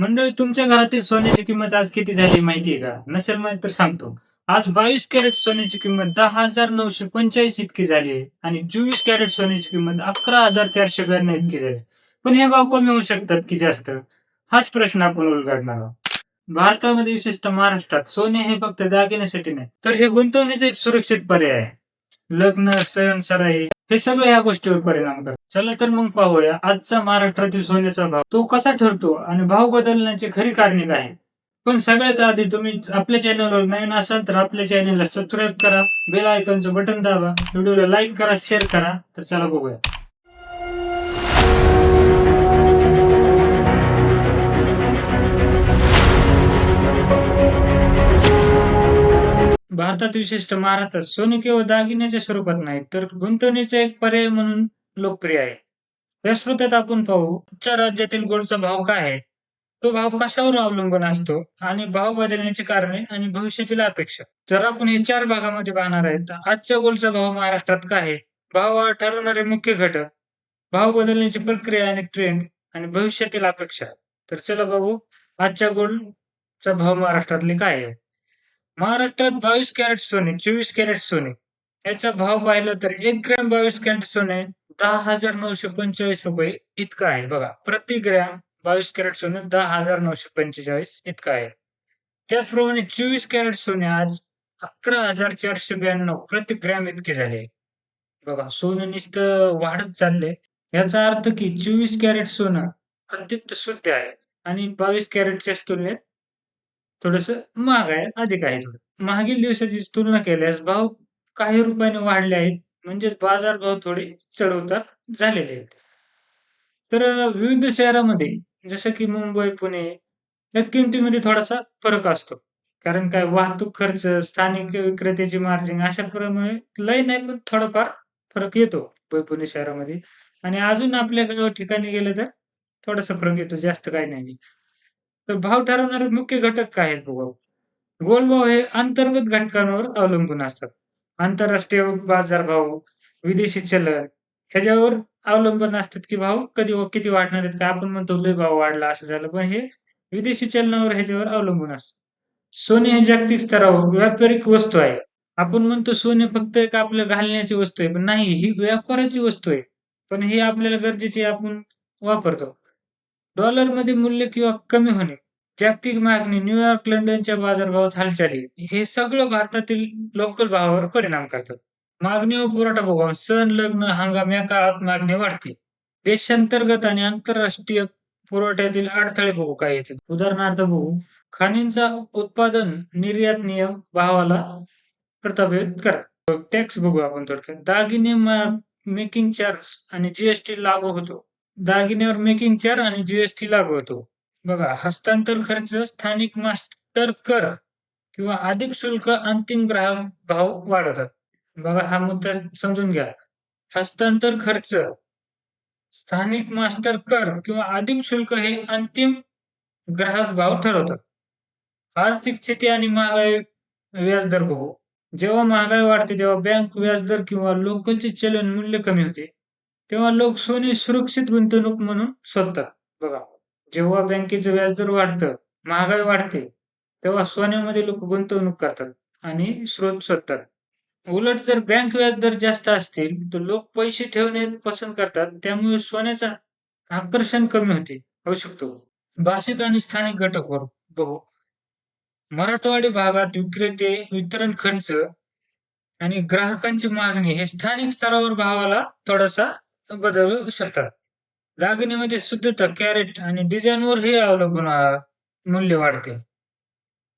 मंडळी तुमच्या घरातील सोन्याची किंमत आज किती झाली माहितीये का? नसेल माहीत तर सांगतो. आज बावीस कॅरेट सोन्याची किंमत दहा हजार नऊशे पंचाळीस इतकी झाली आहे आणि चोवीस कॅरेट सोन्याची किंमत अकरा हजार चारशे ब्याण्णव इतकी झाली पण हे भाव कमी होऊ शकतात की जास्त? हाच प्रश्न आपण उलगडणार आहोत. भारतामध्ये विशेषतः महाराष्ट्रात सोने हे फक्त दागिन्यासाठी नाही तर हे गुंतवणुकीचे एक सुरक्षित पर्याय आहे. लग्न सण सराई हे सगळं या गोष्टीवर परिणाम करतात. चला तर मग पाहूया. आजचा महाराष्ट्रातील सोन्याचा भाव. तो कसा ठरतो आणि भाव बदलण्याची खरी कारणे काय पण सगळ्यात आधी तुम्ही आपल्या चॅनलवर नवीन असाल तर आपल्या चॅनलला सबस्क्राईब करा. बेल आयकॉनचं बटन दाबा. व्हिडिओला लाईक करा शेअर करा. तर चला बघूया. भारतात विशिष्ट महाराष्ट्रात सोने केवळ दागिन्याच्या स्वरूपात नाही तर गुंतवणुकीचा एक पर्याय म्हणून लोकप्रिय आहे. या स्रोतात आपण पाहू आजच्या राज्यातील गोल्डचा भाव काय आहे? तो भाव कशावर अवलंबून असतो आणि भाव बदलण्याची कारणे आणि भविष्यातील अपेक्षा? जर आपण हे चार भागामध्ये पाहणार आहे तर आजच्या गोल्डचा भाव महाराष्ट्रात काय आहे? भाव ठरवणारे मुख्य घटक. भाव बदलण्याची प्रक्रिया आणि ट्रेंड आणि भविष्यातील अपेक्षा. तर चला बघू आजच्या गोल्डचा भाव महाराष्ट्रातले काय आहे? महाराष्ट्रात बावीस कॅरेट सोने चोवीस कॅरेट सोने. याचा भाव पाहिला तर एक ग्रॅम बावीस कॅरेट सोने दहा हजार नऊशे पंचेचाळीस रुपये इतका आहे. बघा प्रति ग्रॅम बावीस कॅरेट सोने दहा हजार नऊशे पंचेचाळीस इतका आहे. त्याचप्रमाणे चोवीस कॅरेट सोने आज अकरा हजार चारशे ब्याण्णव प्रति ग्रॅम इतके झाले बघा सोनं नुसतं वाढत चालले याचा अर्थ की चोवीस कॅरेट सोनं अत्यंत शुद्ध आहे आणि बावीस कॅरेटच्या तुलनेत थोडस महाग आहे अधिक आहे थोडं. मागील दिवसाची तुलना केल्यास भाव काही रुपयाने वाढले आहेत म्हणजेच बाजार भाव थोडे चढउतार झालेले आहेत. तर विविध शहरामध्ये जसं की मुंबई पुणे यात किमतीमध्ये थोडासा फरक असतो. कारण काय वाहतूक खर्च स्थानिक विक्रेत्याची मार्जिन अशा प्रमाणे लय नाही पण थोडाफार फरक येतो मुंबई पुणे शहरामध्ये. आणि अजून आपल्या गाव ठिकाणी गेलं तर थोडासा फरक येतो जास्त काही नाही. तर भाव ठरवणारे मुख्य घटक काय आहेत भाऊ गोलभाव भाव हे अंतर्गत घटकांवर अवलंबून असतात. आंतरराष्ट्रीय बाजारभाव विदेशी चलन ह्याच्यावर अवलंबून असतात की भाव कधी किती वाढणार आहेत? का आपण म्हणतो लय भाव वाढला असं झालं पण हे विदेशी चलनावर ह्याच्यावर अवलंबून असतं. सोने हे जागतिक स्तरावर व्यापारिक वस्तू आहे. आपण म्हणतो सोने फक्त एक आपलं घालण्याची वस्तू आहे पण नाही ही व्यापाराची वस्तू आहे. पण ही आपल्याला गरजेची आपण वापरतो. डॉलरमध्ये मूल्य किंवा कमी होणे जागतिक मागणी न्यूयॉर्क लंडनच्या बाजारभावात हालचाली हे सगळं भारतातील लोकल भावावर परिणाम करतात. मागणी व पुरवठा बघा सण लग्न हंगाम या काळात मागणी वाढते. देशांतर्गत आणि आंतरराष्ट्रीय पुरवठ्यातील अडथळे बघू काय येतात. उदाहरणार्थ बघू खाणींचा उत्पादन निर्यात नियम भावाला प्रतापित करा टॅक्स बघू आपण थोडक्यात. दागिने मेकिंग चार्ज आणि जीएसटी लागू होतो. दागिन्यावर मेकिंग चार्ज आणि जीएसटी लागू होतो. बघा हस्तांतर खर्च स्थानिक मास्टर कर किंवा अधिक शुल्क अंतिम ग्राहक भाव वाढवतात. बघा हा मुद्दा समजून घ्या. हस्तांतर खर्च स्थानिक मास्टर कर किंवा अधिक शुल्क हे अंतिम ग्राहक भाव ठरवतात. आर्थिक स्थिती आणि महागाई व्याजदर बघू. जेव्हा महागाई वाढते तेव्हा बँक व्याजदर किंवा लोकलचे चलन मूल्य कमी होते. तेव्हा लोक सोने सुरक्षित गुंतवणूक म्हणून शोधतात बघा जेव्हा बँकेचं व्याजदर वाढतं महागाई वाढते तेव्हा सोन्यामध्ये लोक गुंतवणूक करतात आणि स्रोत शोधतात. उलट जर बँक व्याजदर जास्त असतील तर लोक पैसे ठेवणे पसंत करतात. त्यामुळे सोन्याचा आकर्षण कमी होते होऊ शकतो. भाषिक आणि स्थानिक घटक बघू. मराठवाडी भागात विक्रेते वितरण खर्च आणि ग्राहकांची मागणी हे स्थानिक स्तरावर भावाला थोडासा बदलू शकतात. दागिन्यामध्ये शुद्धता कॅरेट आणि डिझाईनवर हे अवलंबून मूल्य वाढते.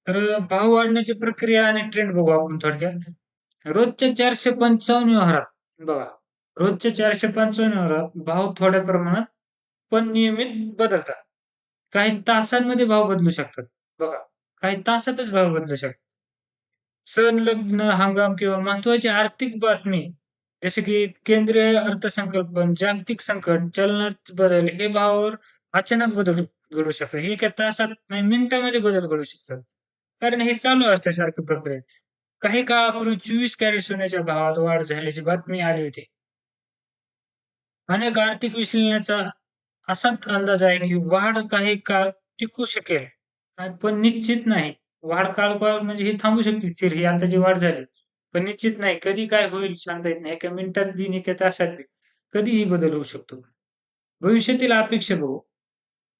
तर भाव वाढण्याची प्रक्रिया आणि ट्रेंड बघू आपण थोडक्यात. रोजच्या चारशे पंचावन्न व्यवहारात बघा. रोजच्या चारशे पंचावन्न व्यवहारात भाव थोड्या प्रमाणात पण नियमित बदलतात. काही तासांमध्ये भाव बदलू शकतात. बघा काही तासातच भाव बदलू शकतात. सण लग्न हंगाम किंवा महत्वाची आर्थिक बातमी जसे की केंद्रीय अर्थसंकल्प जागतिक संकट चलनात बदल हे भावावर अचानक बदल घडू शकतात. हे एका तासात नाही मिनिटामध्ये बदल घडू शकतात. कारण हे चालू असते सारखी प्रक्रिया काही काळापूर्वी चोवीस कॅरेट सोन्याच्या भावात वाढ झाल्याची बातमी आली होती. अनेक आर्थिक विश्लेषणाचा असा अंदाज आहे की वाढ काही काळ टिकू शकेल. पण निश्चित नाही. वाढ काळ म्हणजे हे थांबू शकते. स्थिर ही आता जी वाढ झाली. पण निश्चित नाही. कधी काय होईल सांगता येत नाही. एका मिनिटात बी, एका तासात बी कधीही बदल होऊ शकतो. भविष्यातील अपेक्षा बघू.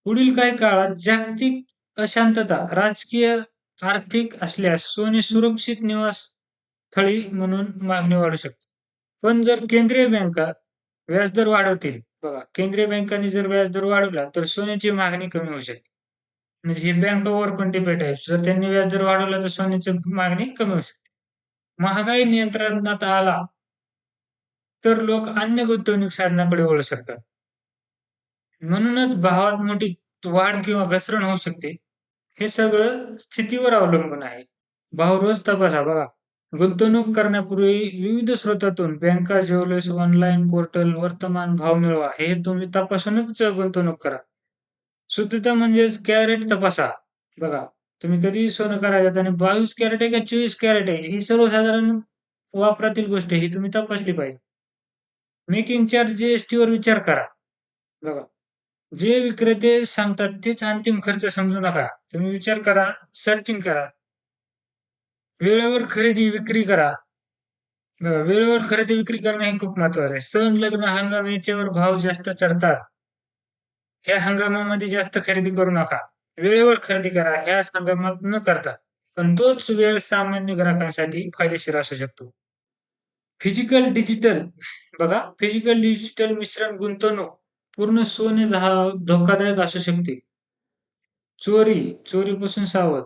पुढील काही काळात जागतिक अशांतता, राजकीय, आर्थिक असल्यास सोने सुरक्षित निवास स्थळी म्हणून मागणी वाढू शकते. पण जर केंद्रीय बँका व्याजदर वाढवतील बघा, केंद्रीय बँकांनी जर व्याजदर वाढवला तर सोन्याची मागणी कमी होऊ शकते. म्हणजे ही बँकावर पण डिपेंड आहे. जर त्यांनी व्याजदर वाढवला तर सोन्याची मागणी कमी होऊ शकते. महागाई नियंत्रणात आला तर लोक अन्य गुंतवणूक साधनाकडे वळू म्हणूनच भावात मोठी वाढ किंवा घसरण होऊ शकते. हे सगळं स्थितीवर अवलंबून आहे. भाव रोज तपासा बघा. गुंतवणूक करण्यापूर्वी विविध स्रोतातून बँका, ज्वेलर्स, ऑनलाईन पोर्टल, वर्तमान भाव मिळवा. हे तुम्ही तपासूनच गुंतवणूक करा. शुद्धता म्हणजेच कॅरेट तपासा. बघा, तुम्ही कधीही सोनं करायचं आणि 22 कॅरेट आहे का 24 कॅरेट आहे, ही सर्वसाधारण वापरातील गोष्ट ही तुम्ही तपासली पाहिजे. मेकिंग चार्ज, जी-एस-टीवर विचार करा. बघा, जे विक्रेते सांगतात तेच अंतिम खर्च समजू नका. तुम्ही विचार करा, सर्चिंग करा. वेळेवर खरेदी विक्री करा. बघा, वेळेवर खरेदी विक्री करणं हे खूप महत्वाचं आहे. सण, लग्न, हंगाम याच्यावर भाव जास्त चढतात. ह्या हंगामामध्ये जास्त खरेदी करू नका. वेळेवर खरेदी करा. ह्या संगमात न करता. पण तोच वेळ सामान्य ग्राहकांसाठी फायदेशीर असू शकतो. फिजिकल डिजिटल बघा, फिजिकल डिजिटल मिश्रण गुंतवणूक पूर्ण सोने धोकादायक असू शकते. चोरी, चोरीपासून सावध.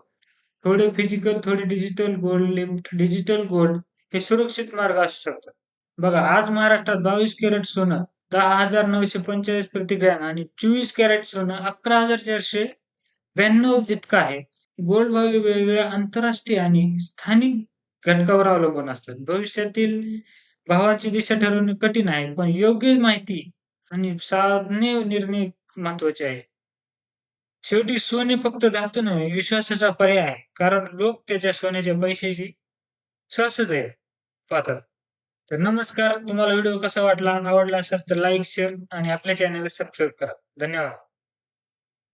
थोडे फिजिकल, थोडे digital gold lift, digital gold हे सुरक्षित मार्ग असू शकतात. बघा, आज महाराष्ट्रात 22 कॅरेट सोनं दहा हजार नऊशे पंचेचाळीस प्रतिग्रॅम आणि 24 कॅरेट सोनं अकरा हजार चारशे ब्याण्णव इतकं आहे. गोल्ड भाव वेगवेगळ्या आंतरराष्ट्रीय आणि स्थानिक घटकावर अवलंबून असतात. भविष्यातील भावाची दिशा ठरवणे कठीण आहे, पण योग्य माहिती आणि साधने निर्णय महत्त्वाचे आहे. शेवटी सोने फक्त धातू नव्हे, विश्वासाचा पर्याय आहे. कारण लोक त्याच्या सोन्याच्या पैशाची श्वासच पाहतात. तर नमस्कार. तुम्हाला व्हिडिओ कसा वाटला? आवडला असेल तर लाईक, शेअर आणि आपल्या चॅनलला सबस्क्राईब करा. धन्यवाद.